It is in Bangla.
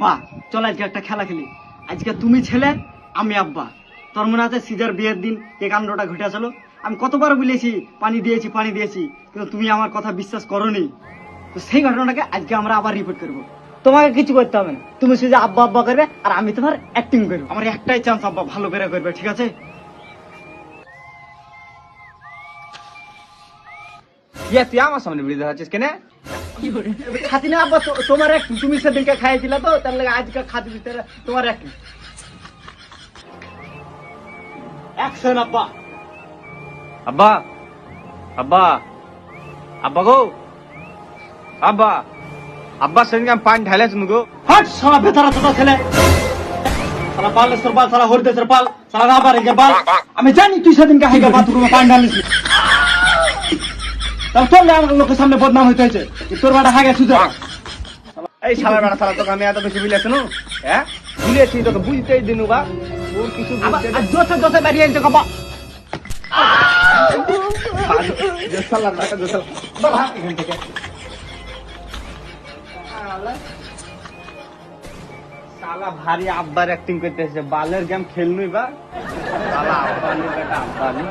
আব্বা, চল আজকে একটা খেলা খেলি। আজকে তুমি ছেলে, আমি আব্বা। তোর মনে আছে সিজার বিয়ের দিন এই কাণ্ডটা ঘটেছিল? আমি কতবার বলেছি, পানি দিয়েছি পানি দিয়েছি, কিন্তু তুমি আমার কথা বিশ্বাস করনি। তো সেই ঘটনাটাকে আজকে আমরা আবার রিপোর্ট করব। তোমাকে কিছু করতে হবে না। তুমি শুধু আব্বা আব্বা করবে, আর আমি তোমার অ্যাক্টিং করব। আমার একটাই চান্স আব্বা, ভালো করে করবে, ঠিক আছে? ইয়া, তুই আমার সামনে বিড়ি দেখাচ্ছিস কেন? খাতি না আব্বা তোমার acting, তুমি সেদিনকে খাইয়েছিল তো তার লাগে আজকে খাতি দিতে তোমার অ্যাক্টিং অ্যাকশন আব্বা। আব্বা আব্বা আব্বা গো। আব্বা আব্বা সেদিনকে আমি পানি ঢাইলাছি গো। হট সালা বেতারা তোতা ছেলে। সালা বালেশ্বর বাল সালা হরিদেশ্বর পাল সালা রাবারেঙ্গের বাল আমি জানি তুই সেদিনকে হাইগা বাথরুমে পানি ঢালিস তাহলে আমার লোকের সামনে বদনাম হইতে হয়েছে তোর বাটা হাগে সুদে এই শালা বেড়া শালা তোকে আমি এত বেশি বুঝলেছি না? হ্যাঁ? বুঝেছি তোকে বুঝতেই দিনু বা। ওর কিছু। জোসে জোসে বেরিয়ে বেটা। এখান থেকে। শালা ভারী আব্বার অ্যাক্টিং করতেছে বালের গেম খেলনুই বা। শালা আব্বানি বেটা আব্বানি